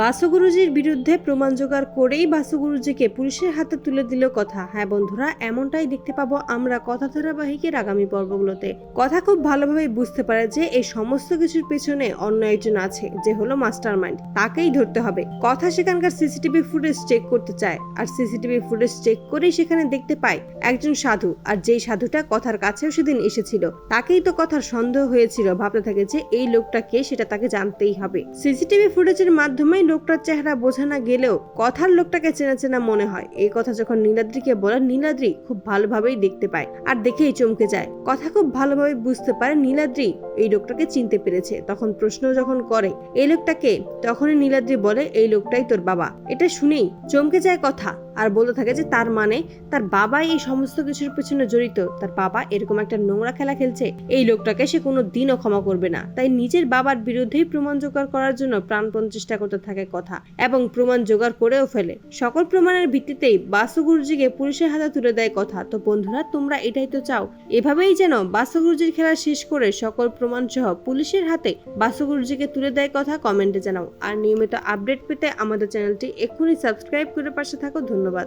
বাসুগুরুজির বিরুদ্ধে প্রমাণ জোগাড় করেই বাসুগুরুজিকে পুলিশের হাতে তুলে দিল কথা। হ্যাঁ বন্ধুরা, এমনটাই দেখতে পাবো আমরা কথা ধারাবাহিকের আগামী পর্বগুলোতে। কথা খুব ভালোভাবে বুঝতে পারে যে এই সমস্ত কিছুর পেছনে অন্য একজন আছে, যে হলো মাস্টার মাইন্ড তাকেই ধরতে হবে। কথা সেখানকার সিসিটিভি ফুটেজ চেক করতে চায়। আর সিসিটিভি ফুটেজ চেক করেই সেখানে দেখতে পায় একজন সাধু। আর যেই সাধুটা কথার কাছেও সেদিন এসেছিল, তাকেই তো কথার সন্দেহ হয়েছিল। ভাবতে থাকে যে এই লোকটা কে সেটা তাকে জানতেই হবে। সিসিটিভি ফুটেজের মাধ্যমেই লোকটার চেহারা বোঝা না গেলেও কথার লোকটাকে চেনা চেনা মনে হয়। এই কথা যখন নীলাদ্রিকে বলে, নীলাদ্রি খুব ভালোভাবেই দেখতে পায় আর দেখেই চমকে যায়। কথা খুব ভালোভাবে বুঝতে পারে নীলাদ্রি এই লোকটাকে চিনতে পেরেছে। তখন প্রশ্ন যখন করে, এই লোকটাকে? তখনই নীলাদ্রি বলে, এই লোকটাই তোর বাবা। এটা শুনেই চমকে যায় কথা আর বলতে থাকে যে, তার মানে তার বাবাই এই সমস্ত কিছুর পেছনে জড়িত। তার বাবা এরকম একটা নোংরা খেলা খেলছে, এই লোকটাকে সে কোনো দিনও ক্ষমা করবে না। তাই নিজের বাবার বিরুদ্ধেই প্রমাণ জোগাড় করার জন্য প্রাণপণ চেষ্টা করতে থাকে কথা এবং প্রমাণ জোগাড় করেও ফেলে। সকল প্রমাণের ভিত্তিতেই বাসু গুরুজিকে পুলিশের হাতে তুলে দেয় কথা। তো বন্ধুরা, তোমরা এটাই তো চাও? এভাবেই যেন বাসু গুরুজির খেলা শেষ করে সকল প্রমাণ সহ পুলিশের হাতে বাসু গুরুজিকে তুলে দেয় কথা কমেন্টে জানাও। আর নিয়মিত আপডেট পেতে আমাদের চ্যানেলটি এক্ষুনি সাবস্ক্রাইব করে পাশে থাকো। ধন্যবাদ।